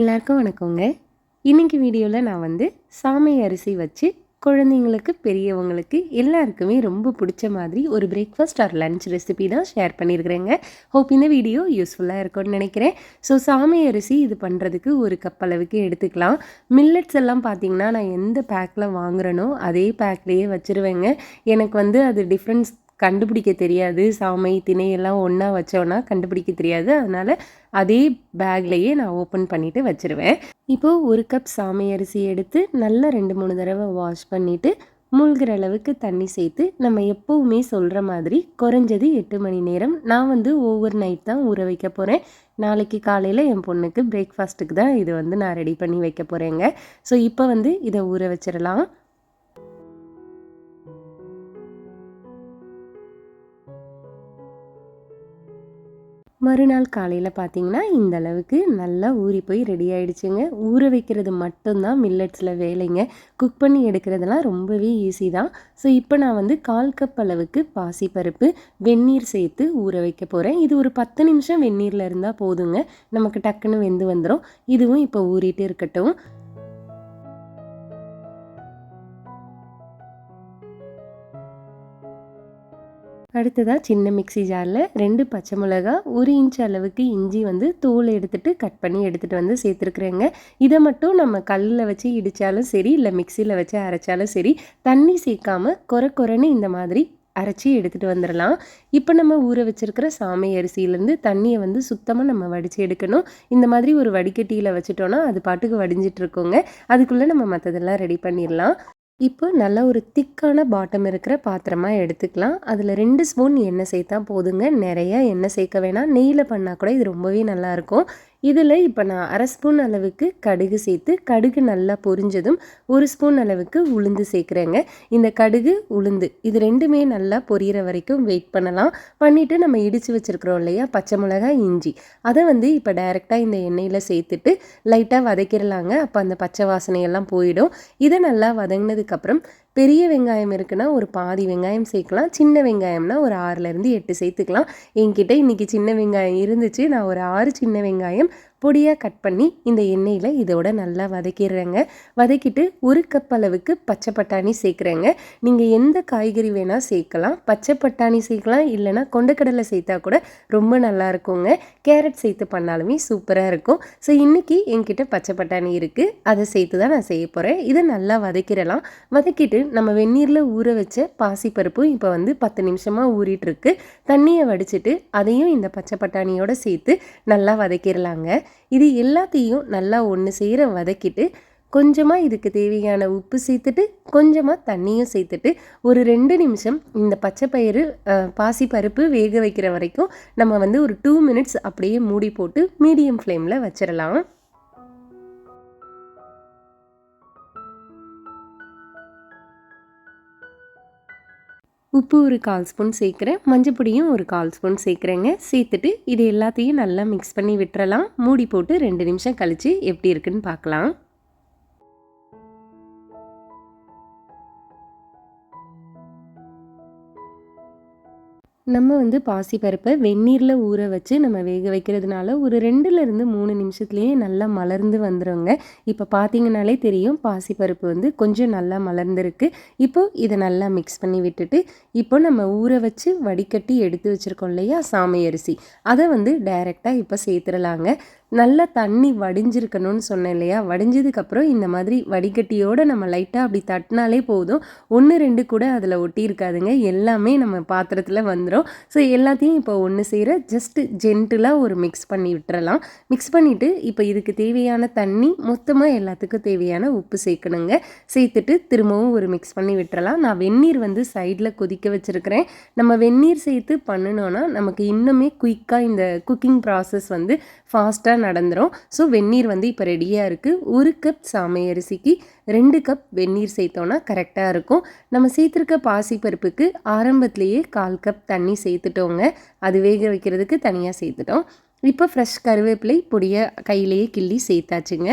எல்லாருக்கும் வணக்கங்க. இன்னைக்கு வீடியோவில் நான் வந்து சாமை அரிசி வச்சு குழந்தைங்களுக்கு பெரியவங்களுக்கு எல்லாருக்குமே ரொம்ப பிடிச்ச மாதிரி ஒரு பிரேக்ஃபாஸ்ட் ஆர் லன்ச் ரெசிபி தான் ஷேர் பண்ணியிருக்கிறேங்க ஹோப் இந்த வீடியோ யூஸ்ஃபுல்லாக இருக்கும்னு நினைக்கிறேன். ஸோ சாமை அரிசி இது பண்ணுறதுக்கு ஒரு கப் அளவுக்கு எடுத்துக்கலாம். மில்லட்ஸ் எல்லாம் பார்த்தீங்கன்னா நான் எந்த பேக்கில் வாங்குறேனோ அதே பேக்லேயே வச்சுருவேங்க. எனக்கு வந்து அது டிஃப்ரென்ஸ் கண்டுபிடிக்க தெரியாது. சாமை திணையெல்லாம் ஒன்றா வச்சோன்னா கண்டுபிடிக்க தெரியாது. அதனால் அதே பேக்லேயே நான் ஓப்பன் பண்ணிவிட்டு வச்சுருவேன். இப்போது ஒரு கப் சாமை அரிசி எடுத்து நல்லா ரெண்டு மூணு தடவை வாஷ் பண்ணிவிட்டு மூழ்கிற அளவுக்கு தண்ணி சேர்த்து நம்ம எப்போவுமே சொல்கிற மாதிரி குறைஞ்சது எட்டு மணி நேரம் நான் வந்து ஓவர் நைட் தான் ஊற வைக்க போகிறேன் நாளைக்கு காலையில் என் பொண்ணுக்கு பிரேக்ஃபாஸ்ட்டுக்கு தான் இது வந்து நான் ரெடி பண்ணி வைக்க போகிறேங்க ஸோ இப்போ வந்து இதை ஊற வச்சிடலாம். மறுநாள் காலையில் பார்த்தீங்கன்னா இந்த அளவுக்கு நல்லா ஊறி போய் ரெடி ஆகிடுச்சுங்க ஊற வைக்கிறது மட்டும்தான் மில்லட்ஸில் வேலைங்க. குக் பண்ணி எடுக்கிறதெல்லாம் ரொம்பவே ஈஸி தான். ஸோ இப்போ நான் வந்து கால் கப் அளவுக்கு பாசிப்பருப்பு வெந்நீர் சேர்த்து ஊற வைக்க போகிறேன் இது ஒரு பத்து நிமிஷம் வெந்நீரில் இருந்தால் போதுங்க. நமக்கு டக்குன்னு வெந்து வந்துடும் இதுவும் இப்போ ஊறிட்டு இருக்கட்டும். அடுத்ததாக சின்ன மிக்சி ஜாரில் ரெண்டு பச்சை மிளகா ஒரு இன்ச் அளவுக்கு இஞ்சி வந்து தோல் எடுத்துகிட்டு கட் பண்ணி எடுத்துகிட்டு வந்து சேர்த்துருக்குறேங்க. இதை மட்டும் நம்ம கல்லில் வச்சு இடித்தாலும் சரி இல்லை மிக்சியில் வச்சு அரைச்சாலும் சரி தண்ணி சேர்க்காம குறை குறைன்னு இந்த மாதிரி அரைச்சி எடுத்துகிட்டு வந்துடலாம் இப்போ நம்ம ஊற வச்சுருக்கிற சாமை அரிசியிலேருந்து தண்ணியை வந்து சுத்தமாக நம்ம வடித்து எடுக்கணும். இந்த மாதிரி ஒரு வடிகட்டியில் வச்சுட்டோன்னா அது பாட்டுக்கு வடிஞ்சிட்டு இருக்கோங்க. அதுக்குள்ளே நம்ம மற்றதெல்லாம் ரெடி பண்ணிடலாம் இப்போ நல்ல ஒரு திக்கான பாட்டம் இருக்கிற பாத்திரமாக எடுத்துக்கலாம். அதில் ரெண்டு ஸ்பூன் எண்ணெய் சேர்த்தா போதுங்க. நிறைய எண்ணெய் சேர்க்க வேணாம். நெய்யில் பண்ணால் கூட இது ரொம்பவே நல்லாயிருக்கும் இதில் இப்போ நான் அரை ஸ்பூன் அளவுக்கு கடுகு சேர்த்து கடுகு நல்லா பொரிஞ்சதும் ஒரு ஸ்பூன் அளவுக்கு உளுந்து சேர்க்குறேங்க. இந்த கடுகு உளுந்து இது ரெண்டுமே நல்லா பொரியிற வரைக்கும் வெயிட் பண்ணலாம். பண்ணிவிட்டு நம்ம இடித்து வச்சுருக்குறோம் இல்லையா பச்சை மிளகாய் இஞ்சி. அதை வந்து இப்போ டைரெக்டாக இந்த எண்ணெயில் சேர்த்துட்டு லைட்டாக வதக்கிடலாங்க அப்போ அந்த பச்சை வாசனையெல்லாம் போயிடும். இதை நல்லா வதங்கினதுக்கப்புறம் பெரிய வெங்காயம் இருக்குன்னா ஒரு பாதி வெங்காயம் சேர்க்கலாம் சின்ன வெங்காயம்னா ஒரு ஆறுலேருந்து எட்டு சேர்த்துக்கலாம். என்கிட்ட இன்றைக்கி சின்ன வெங்காயம் இருந்துச்சு. நான் ஒரு ஆறு சின்ன வெங்காயம் பொடியாக கட் பண்ணி இந்த எண்ணெயில் இதோட நல்லா வதக்கிடுறேங்க. வதக்கிட்டு ஒரு கப் அளவுக்கு பச்சை பட்டாணி சேர்க்குறேங்க. நீங்கள் எந்த காய்கறி வேணால் சேர்க்கலாம். பச்சை பட்டாணி சேர்க்கலாம். இல்லைனா கொண்டக்கடலை சேர்த்தா கூட ரொம்ப நல்லா இருக்குங்க. கேரட் சேர்த்து பண்ணாலுமே சூப்பராக இருக்கும். ஸோ இன்றைக்கி என்கிட்ட பச்சை பட்டாணி இருக்குது அதை சேர்த்து தான் நான் செய்ய போகிறேன் இதை நல்லா வதக்கிடலாம். வதக்கிட்டு நம்ம வெந்நீரில் ஊற வச்ச பாசிப்பருப்பும் இப்போ வந்து பத்து நிமிஷமாக ஊறிட்டுருக்கு தண்ணியை வடிச்சிட்டு அதையும் இந்த பச்சை பட்டாணியோடு சேர்த்து நல்லா வதக்கிடலாங்க. இது எல்லாத்தையும் நல்லா ஒன்று செய்கிற வதக்கிட்டு கொஞ்சமாக இதுக்கு தேவையான உப்பு சேர்த்துட்டு கொஞ்சமாக தண்ணியும் சேர்த்துட்டு ஒரு ரெண்டு நிமிஷம் இந்த பச்சை பயிறு பாசி பருப்பு வேக வைக்கிற வரைக்கும் நம்ம வந்து ஒரு டூ மினிட்ஸ் அப்படியே மூடி போட்டு மீடியம் ஃப்ளேமில் வச்சிடலாம் உப்பு ஒரு கால் ஸ்பூன் சேர்க்குறேன். மஞ்சப்பொடியும் ஒரு கால் ஸ்பூன் சேர்க்குறேங்க. சேர்த்துட்டு இது எல்லாத்தையும் நல்லா மிக்ஸ் பண்ணி விட்டுறலாம். மூடி போட்டு ரெண்டு நிமிஷம் கழித்து எப்படி இருக்குன்னு பார்க்கலாம். நம்ம வந்து பாசிப்பருப்பை வெந்நீரில் ஊற வச்சு நம்ம வேக வைக்கிறதுனால ஒரு ரெண்டுலேருந்து மூணு நிமிஷத்துலேயே நல்லா மலர்ந்து வந்துடுங்க இப்போ பார்த்தீங்கனாலே தெரியும் பாசிப்பருப்பு வந்து கொஞ்சம் நல்லா மலர்ந்துருக்கு. இப்போது இதை நல்லா மிக்ஸ் பண்ணி விட்டுட்டு இப்போ நம்ம ஊற வச்சு வடிகட்டி எடுத்து வச்சுருக்கோம் இல்லையா சாமை அரிசி. அதை வந்து டைரெக்டாக இப்போ சேர்த்துடலாங்க நல்லா தண்ணி வடிஞ்சிருக்கணும்னு சொன்னேன் இல்லையா வடிஞ்சதுக்கப்புறம் இந்த மாதிரி வடிகட்டியோடு நம்ம லைட்டாக அப்படி தட்டினாலே போதும். ஒன்று ரெண்டு கூட அதில் ஒட்டி இருக்காதுங்க எல்லாமே நம்ம பாத்திரத்தில் வந்து வந்துடும் ஸோ எல்லாத்தையும் இப்போ ஒன்று சேர ஜஸ்ட்டு ஜென்டிலாக ஒரு மிக்ஸ் பண்ணி விட்டுறலாம். மிக்ஸ் பண்ணிவிட்டு இப்போ இதுக்கு தேவையான தண்ணி மொத்தமாக எல்லாத்துக்கும் தேவையான உப்பு சேர்க்கணுங்க. சேர்த்துட்டு திரும்பவும் ஒரு மிக்ஸ் பண்ணி விட்டுறலாம். நான் வெந்நீர் வந்து சைடில் கொதிக்க வச்சுருக்கிறேன். நம்ம வெந்நீர் சேர்த்து பண்ணினோன்னா நமக்கு இன்னுமே குயிக்காக இந்த குக்கிங் ப்ராசஸ் வந்து ஃபாஸ்ட்டாக நடந்துடும் ஸோ வெந்நீர் வந்து இப்போ ரெடியாக இருக்குது ஒரு கப் சாமை அரிசிக்கு ரெண்டு கப் வெந்நீர் சேர்த்தோன்னா கரெக்டாக இருக்கும். நம்ம சேர்த்துருக்க பாசிப்பருப்புக்கு ஆரம்பத்துலேயே கால் கப் தண்ணி சேர்த்துட்டோங்க. அது வேக வைக்கிறதுக்கு தனியாக சேர்த்துட்டோம். இப்போ ஃப்ரெஷ் கருவேப்பிலை பொடியை கையிலேயே கிள்ளி சேர்த்தாச்சுங்க.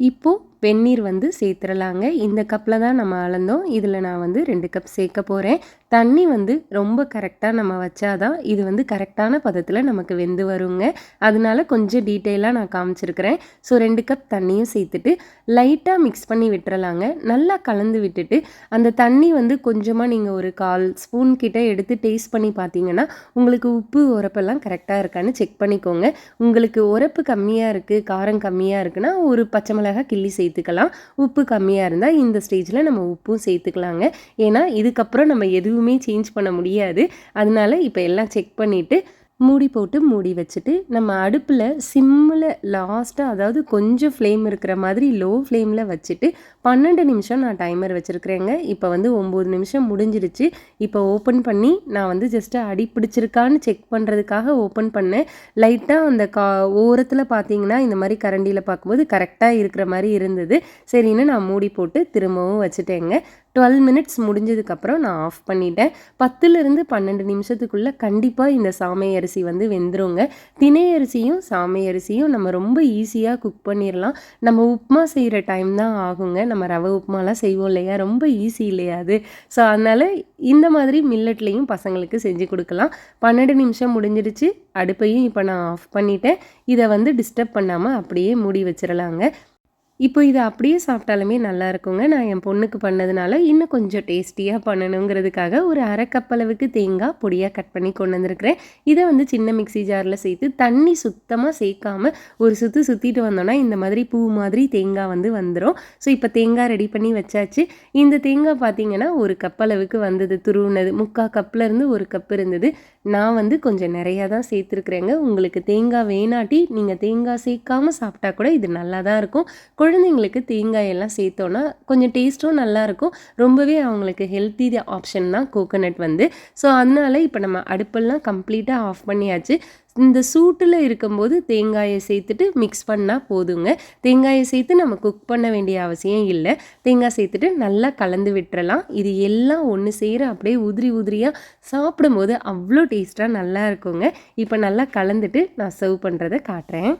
இப்போது வெந்நீர் வந்து சேர்த்துடலாங்க இந்த கப்பில் தான் நம்ம அளந்தோம். இதில் நான் வந்து ரெண்டு கப் சேர்க்க போகிறேன் தண்ணி வந்து ரொம்ப கரெக்டாக நம்ம வச்சாதான் இது வந்து கரெக்டான பதத்தில் நமக்கு வெந்து வருங்க. அதனால கொஞ்சம் டீட்டெயிலாக நான் காமிச்சிருக்கிறேன். ஸோ ரெண்டு கப் தண்ணியும் சேர்த்துட்டு லைட்டாக மிக்ஸ் பண்ணி விட்டுறலாங்க. நல்லா கலந்து விட்டுட்டு அந்த தண்ணி வந்து கொஞ்சமாக நீங்கள் ஒரு கால் ஸ்பூன் கிட்ட எடுத்து டேஸ்ட் பண்ணி பார்த்தீங்கன்னா உங்களுக்கு உப்பு உரப்பெல்லாம் கரெக்டாக இருக்கான்னு செக் பண்ணிக்கோங்க. உங்களுக்கு உரப்பு கம்மியாக இருக்குது காரம் கம்மியாக இருக்குன்னா ஒரு பச்சை மிளகாய் கிள்ளி சேர்த்துக்கலாம். உப்பு கம்மியாக இருந்தால் இந்த ஸ்டேஜில் நம்ம உப்பும் சேர்த்துக்கலாங்க. ஏன்னா இதுக்கப்புறம் நம்ம எதுவுமே சேஞ்ச் பண்ண முடியாது. அதனால இப்போ எல்லாம் செக் பண்ணிவிட்டு மூடி போட்டு மூடி வச்சுட்டு நம்ம அடுப்பில் சிம்மில் லாஸ்ட்டாக அதாவது கொஞ்சம் ஃப்ளேம் இருக்கிற மாதிரி லோ ஃப்ளேமில் வச்சுட்டு பன்னெண்டு நிமிஷம் நான் டைமர் வச்சுருக்கிறேங்க. இப்போ வந்து ஒம்பது நிமிஷம் முடிஞ்சிருச்சு இப்போ ஓப்பன் பண்ணி நான் வந்து ஜஸ்ட்டு அடி பிடிச்சிருக்கான்னு செக் பண்ணுறதுக்காக ஓப்பன் பண்ணேன். லைட்டாக அந்த கா ஓரத்தில் பார்த்தீங்கன்னா இந்த மாதிரி கரண்டியில் பார்க்கும்போது கரெக்டாக இருக்கிற மாதிரி இருந்தது. சரின்னு நான் மூடி போட்டு திரும்பவும் வச்சுட்டேங்க. டுவெல் மினிட்ஸ் முடிஞ்சதுக்கப்புறம் நான் ஆஃப் பண்ணிட்டேன். பத்துலேருந்து பன்னெண்டு நிமிஷத்துக்குள்ளே கண்டிப்பாக இந்த சாமை அரிசி வந்து வெந்துருங்க. தினை அரிசியும் சாமை அரிசியும் நம்ம ரொம்ப ஈஸியாக குக் பண்ணிடலாம் நம்ம உப்புமா செய்கிற டைம் தான் ஆகுங்க. நம்ம ரவை உப்புமாலாம் செய்வோம் இல்லையா? ரொம்ப ஈஸி இல்லையா அது ஸோ அதனால் இந்த மாதிரி மில்லட்லேயும் பசங்களுக்கு செஞ்சு கொடுக்கலாம். பன்னெண்டு நிமிஷம் முடிஞ்சிடுச்சு. அடுப்பையும் இப்போ நான் ஆஃப் பண்ணிட்டேன். இதை வந்து டிஸ்டர்ப் பண்ணாமல் அப்படியே மூடி வச்சிடலாங்க இப்போ இதை அப்படியே சாப்பிட்டாலுமே நல்லா இருக்குங்க. நான் என் பொண்ணுக்கு பண்ணதுனால இன்னும் கொஞ்சம் டேஸ்டியாக பண்ணணுங்கிறதுக்காக ஒரு அரை கப்பளவுக்கு தேங்காய் பொடியாக கட் பண்ணி கொண்டு வந்திருக்கிறேன். இதை வந்து சின்ன மிக்சி ஜாரில் சேர்த்து தண்ணி சுத்தமாக சேர்க்காமல் ஒரு சுற்று சுற்றிட்டு வந்தோன்னா இந்த மாதிரி பூ மாதிரி தேங்காய் வந்து வந்துடும் ஸோ இப்போ தேங்காய் ரெடி பண்ணி வச்சாச்சு. இந்த தேங்காய் பார்த்தீங்கன்னா ஒரு கப் அளவுக்கு வந்தது துருவுனது. முக்கால் கப்லேருந்து ஒரு கப் இருந்தது. நான் வந்து கொஞ்சம் நிறையா தான் சேர்த்துருக்குறேங்க. உங்களுக்கு தேங்காய் வேணாட்டி நீங்கள் தேங்காய் சேர்க்காமல் சாப்பிட்டா கூட இது நல்லா தான் இருக்கும். குழந்தைங்களுக்கு தேங்காய் எல்லாம் சேர்த்தோன்னா கொஞ்சம் டேஸ்ட்டும் நல்லாயிருக்கும் ரொம்பவே அவங்களுக்கு ஹெல்த்தி ஆப்ஷன் தான் கோகோனட் வந்து. ஸோ அதனால இப்போ நம்ம அடுப்பெல்லாம் கம்ப்ளீட்டாக ஆஃப் பண்ணியாச்சு. இந்த சூட்டில் இருக்கும்போது தேங்காயை சேர்த்துட்டு மிக்ஸ் பண்ணால் போதுங்க. தேங்காயை சேர்த்து நம்ம குக் பண்ண வேண்டிய அவசியம் இல்லை. தேங்காய் சேர்த்துட்டு நல்லா கலந்து விட்டுறலாம். இது எல்லாம் ஒன்று செய்கிற அப்படியே உதிரி உதிரியாக சாப்பிடும்போது அவ்வளோ டேஸ்ட்டாக நல்லா இருக்குங்க. இப்போ நல்லா கலந்துட்டு நான் சர்வ் பண்ணுறதை காட்டுறேன்.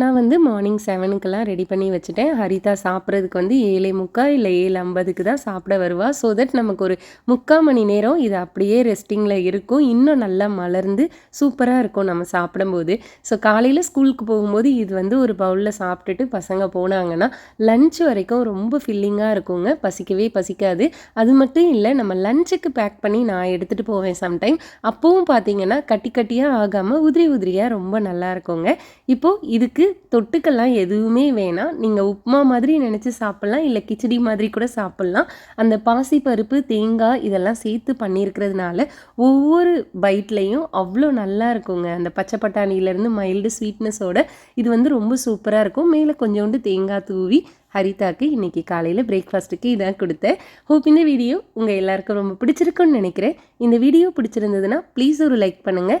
நான் வந்து மார்னிங் செவனுக்கெல்லாம் ரெடி பண்ணி வச்சுட்டேன். ஹரிதா சாப்பிட்றதுக்கு வந்து ஏழை முக்கா இல்லை ஏழு ஐம்பதுக்கு தான் சாப்பிட வருவா. ஸோ தட் நமக்கு ஒரு முக்கால் மணி நேரம் இது அப்படியே ரெஸ்டிங்கில் இருக்கும். இன்னும் நல்லா மலர்ந்து சூப்பராக இருக்கும் நம்ம சாப்பிடும்போது. ஸோ காலையில் ஸ்கூலுக்கு போகும்போது இது வந்து ஒரு பவுலில் சாப்பிட்டுட்டு பசங்க போனாங்கன்னா லஞ்ச் வரைக்கும் ரொம்ப ஃபில்லிங்காக இருக்குங்க. பசிக்கவே பசிக்காது. அது மட்டும் இல்லை நம்ம லஞ்சுக்கு பேக் பண்ணி நான் எடுத்துகிட்டு போவேன் சம்டைம் அப்போவும் பார்த்தீங்கன்னா கட்டி கட்டியாக ஆகாமல் உதிரி உதிரியாக ரொம்ப நல்லா இருக்குங்க. இப்போது இதுக்கு தொட்டுக்கெல்லாம் எதுவுமே வேணாம். நீங்கள் உப்புமா மாதிரி நினச்சி சாப்பிட்லாம் இல்லை கிச்சடி மாதிரி கூட சாப்பிட்லாம். அந்த பாசிப்பருப்பு தேங்காய் இதெல்லாம் சேர்த்து பண்ணியிருக்கிறதுனால ஒவ்வொரு பைட்லேயும் அவ்வளோ நல்லா இருக்குங்க. அந்த பச்சை பட்டாணியிலேருந்து மைல்டு ஸ்வீட்னஸோட இது வந்து ரொம்ப சூப்பராக இருக்கும். மேலே கொஞ்சோண்டு தேங்காய் தூவி ஹரிதாக்கு இன்றைக்கி காலையில் பிரேக்ஃபாஸ்ட்டுக்கு இதான் கொடுத்தேன். ஹோப் இந்த வீடியோ உங்கள் எல்லாருக்கும் ரொம்ப பிடிச்சிருக்குன்னு நினைக்கிறேன். இந்த வீடியோ பிடிச்சிருந்ததுன்னா ப்ளீஸ் ஒரு லைக் பண்ணுங்கள்